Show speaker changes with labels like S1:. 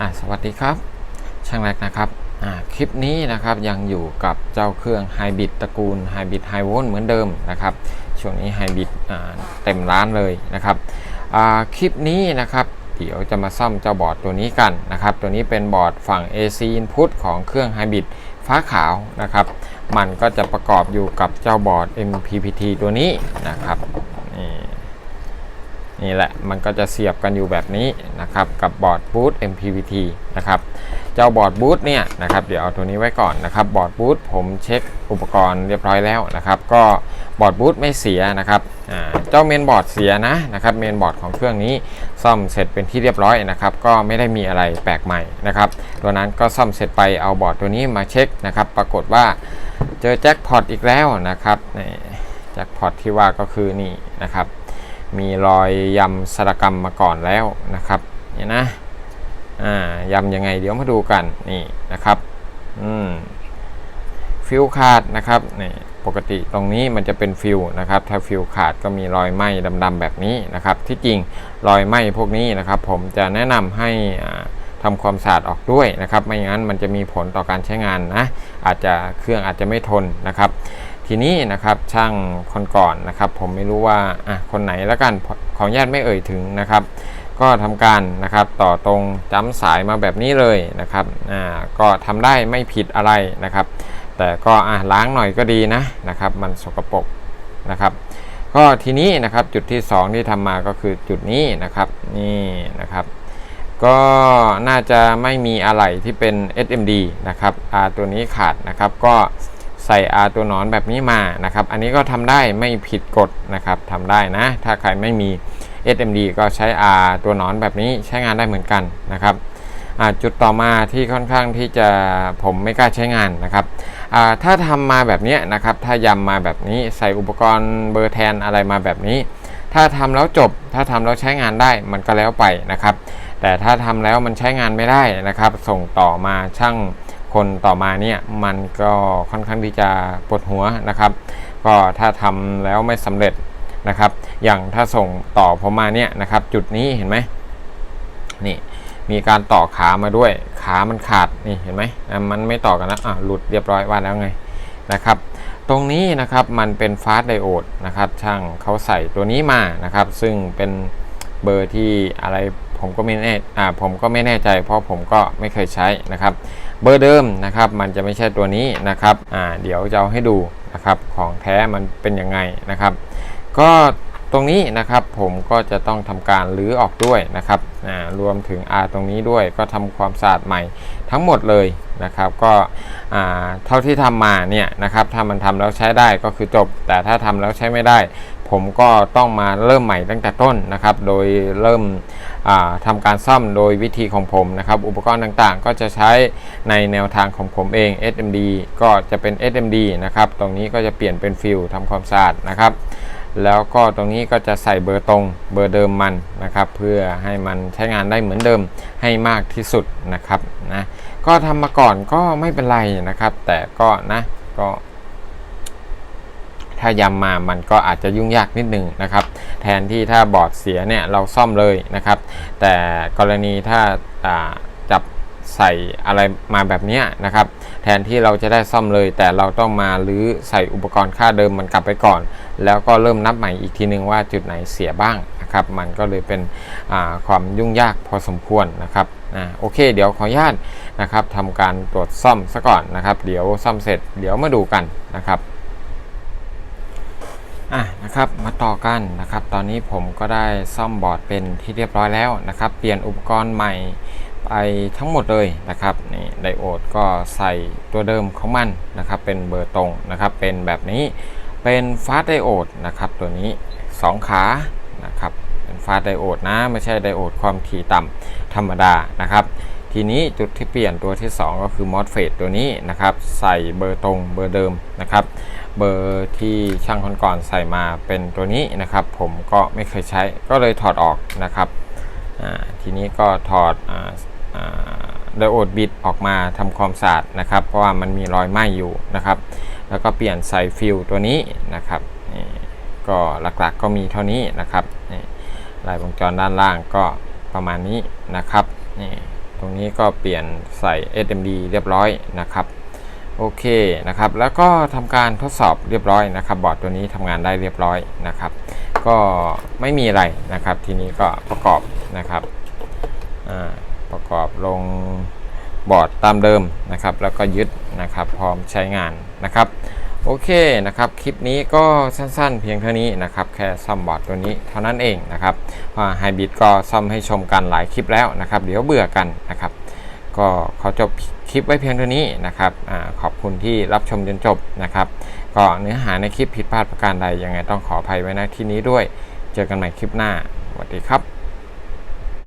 S1: อะสวัสดีครับ ช่างแรกนะครับอ่าคลิปนี้นะครับยังอยู่กับเจ้าเครื่องไฮบ r ิดตระกูลไฮบ r ิดไฮโวลเหมือนเดิมนะครับ ช่วงนี้ไฮบ r ิดเต็มร้านเลยนะครับอ่าคลิปนี้นะครับเดี๋ยวจะมาซ่อมเจ้าบอร์ดตัวนี้กันนะครับ ตัวนี้เป็นบอร์ดฝั่ง AC input ของเครื่องไฮบ r ิดฟ้าขาวนะครับ มันก็จะประกอบอยู่กับเจ้าบอร์ด MPPT ตัวนี้นะครับ นี่แหละมันก็จะเสียบกันอยู่แบบนี้นะครับกับบอร์ดบูท MPVT นะครับเจ้าบอร์ดบูทเนี่ยนะครับเดี๋ยวเอาตัวนี้ไว้ก่อนนะครับบอร์ดบูทผมเช็คอุปกรณ์เรียบร้อยแล้วนะครับก็บอร์ดบูทไม่เสียนะครับเจ้าเมนบอร์ดเสียนะนะครับเมนบอร์ดของเครื่องนี้ซ่อมเสร็จเป็นที่เรียบร้อยนะครับก็ไม่ได้มีอะไรแปลกใหม่นะครับตัวนั้นก็ซ่อมเสร็จไปเอาบอร์ดตัวนี้มาเช็คนะครับปรากฏว่าเจอแจ็คพอตอีกแล้วนะครับแจ็คพอตที่ว่าก็คือนี่นะครับ มีรอยยำสารกรรมมาก่อนแล้วนะครับเนี่ยนะอ่ายำยังไงเดี๋ยวมาดูกันนี่นะครับอืมฟิวขาดนะครับนี่ปกติตรงนี้มันจะเป็นฟิวนะครับ ถ้าฟิวขาดก็มีรอยไหม้ดำๆแบบนี้นะครับ ที่จริงรอยไหม้พวกนี้นะครับ ผมจะแนะนำให้อ่าทำความสะอาดออกด้วยนะครับ ไม่งั้นมันจะมีผลต่อการใช้งานนะอาจจะเครื่องอาจจะไม่ทนนะครับ ทีนี้นะครับช่างคนก่อนนะครับ ผมไม่รู้ว่าอะคนไหนแล้วกันขออนุญาตไม่เอ่ยถึงนะครับ ก็ทำการนะครับต่อตรงจ้ำสายมาแบบนี้เลยนะครับอ่าก็ทำได้ไม่ผิดอะไรนะครับ แต่ก็อะล้างหน่อยก็ดีนะนะครับ มันสกปรกนะครับ ก็ทีนี้นะครับจุดที่ 2 ที่ทำมาก็คือจุดนี้นะครับนี่นะครับก็น่าจะไม่มีอะไรที่เป็น SMD นะครับ R ตัวนี้ขาดนะครับก็ ใส่ R ตัวหนอนแบบนี้มานะครับ อันนี้ก็ทำได้ไม่ผิดกฎนะครับทำได้นะ ถ้าใครไม่มี SMD ก็ใช้ R ตัวหนอนแบบนี้ใช้งานได้เหมือนกันนะครับจุดต่อมาที่ค่อนข้างที่จะผมไม่กล้าใช้งานนะครับถ้าทำมาแบบนี้นะครับ ถ้ายำมาแบบนี้ใส่อุปกรณ์เบอร์แทนอะไรมาแบบนี้ ถ้าทำแล้วจบ ถ้าทำแล้วใช้งานได้มันก็แล้วไปนะครับ แต่ถ้าทำแล้วมันใช้งานไม่ได้นะครับ ส่งต่อมาช่าง คนต่อมาเนี่ยมันก็ค่อนข้างที่จะปวดหัวนะครับ ก็ถ้าทำแล้วไม่สำเร็จนะครับ อย่างถ้าส่งต่อผมมาเนี่ยนะครับ จุดนี้เห็นไหมนี่มีการต่อขามาด้วยขามันขาดนี่เห็นไหมมันไม่ต่อกันนะอะหลุดเรียบร้อยว่าแล้วไงนะครับตรงนี้นะครับมันเป็นฟาสไดโอดนะครับช่างเขาใส่ตัวนี้มานะครับ ซึ่งเป็นเบอร์ที่อะไร ผมก็ไม่แน่อ่าผมก็ไม่แน่ใจ เพราะผมก็ไม่เคยใช้นะครับ เบอร์เดิมนะครับมันจะไม่ใช่ตัวนี้นะครับอ่าเดี๋ยวจะเอาให้ดูนะครับของแท้มันเป็นยังไงนะครับ ก็ ตรงนี้นะครับผมก็จะต้องทำการรื้อออกด้วยนะครับรวมถึง R ตรงนี้ด้วยก็ทำความสะอาดใหม่ทั้งหมดเลยนะครับ ก็เท่าที่ทำมาเนี่ยนะครับถ้ามันทำแล้วใช้ได้ก็คือจบ แต่ถ้าทำแล้วใช้ไม่ได้ ผมก็ต้องมาเริ่มใหม่ตั้งแต่ต้นนะครับ โดยเริ่มทำการซ่อมโดยวิธีของผมนะครับ อุปกรณ์ต่างๆ ก็จะใช้ในแนวทางของผมเอง SMD ก็จะเป็น SMD นะครับ ตรงนี้ก็จะเปลี่ยนเป็นฟิลทำความสะอาดนะครับ แล้วก็ตรงนี้ก็จะใส่เบอร์ตรงเบอร์เดิมมันนะครับ เพื่อให้มันใช้งานได้เหมือนเดิมให้มากที่สุดนะครับนะก็ทำมาก่อนก็ไม่เป็นไรนะครับ แต่ก็นะก็ถ้ายำมามันก็อาจจะยุ่งยากนิดนึงนะครับ แทนที่ถ้าบอร์ดเสียเนี่ยเราซ่อมเลยนะครับ แต่กรณีถ้า ใส่อะไรมาแบบนี้นะครับ แทนที่เราจะได้ซ่อมเลย แต่เราต้องมาหรือใส่อุปกรณ์ค่าเดิมมันกลับไปก่อน แล้วก็เริ่มนับใหม่อีกทีนึงว่าจุดไหนเสียบ้างนะครับ มันก็เลยเป็นความยุ่งยากพอสมควรนะครับนะโอเค เดี๋ยวขออนุญาตนะครับทำการตรวจซ่อมซะก่อนนะครับ เดี๋ยวซ่อมเสร็จเดี๋ยวมาดูกันนะครับอะนะครับมาต่อกันนะครับ ตอนนี้ผมก็ได้ซ่อมบอร์ดเป็นที่เรียบร้อยแล้วนะครับ เปลี่ยนอุปกรณ์ใหม่ ไปทั้งหมดเลยนะครับนี่ไดโอดก็ใส่ตัวเดิมของมันนะครับ เป็นเบอร์ตรงนะครับ เป็นแบบนี้เป็นฟาสไดโอดนะครับ ตัวนี้ 2 ขานะครับเป็นฟาสไดโอดนะ ไม่ใช่ไดโอดความถี่ต่ำธรรมดานะครับ ทีนี้จุดที่เปลี่ยนตัวที่ 2 ก็คือมอสเฟตตัวนี้นะครับ ใส่เบอร์ตรงเบอร์เดิมนะครับ เบอร์ที่ช่างคนก่อนใส่มาเป็นตัวนี้นะครับ ผมก็ไม่เคยใช้ก็เลยถอดออกนะครับทีนี้ก็ถอด ไดโอดบิดออกมาทำความสะอาดนะครับ เพราะว่ามันมีรอยไหม้อยู่นะครับ แล้วก็เปลี่ยนใส่ฟิลตัวนี้นะครับก็หลักๆกก็มีเท่านี้นะครับนี่ลายวงจรด้านล่างก็ประมาณนี้นะครับนี่ตรงนี้ก็เปลี่ยนใส่ SMD เรียบร้อยนะครับโอเคนะครับ แล้วก็ทำการทดสอบเรียบร้อยนะครับ บอร์ดตัวนี้ทำงานได้เรียบร้อยนะครับ ก็ไม่มีอะไรนะครับ ทีนี้ก็ประกอบนะครับ ประกอบลงบอร์ดตามเดิมนะครับ แล้วก็ยึดนะครับพร้อมใช้งานนะครับโอเคนะครับ คลิปนี้ก็สั้นๆ เพียงเท่านี้นะครับ แค่ซ่อมบอร์ดตัวนี้เท่านั้นเองนะครับว่าไฮบิดก็ซ่อมให้ชมกันหลายคลิปแล้วนะครับ เดี๋ยวเบื่อกันนะครับ ก็ขอจบคลิปไว้เพียงเท่านี้นะครับอขอบคุณที่รับชมจนจบนะครับ ก็เนื้อหาในคลิปผิดพลาดประการใดยังไงต้องขออภัยไว้ณที่นี้ด้วย เจอกันใหม่คลิปหน้าสวัสดีครับ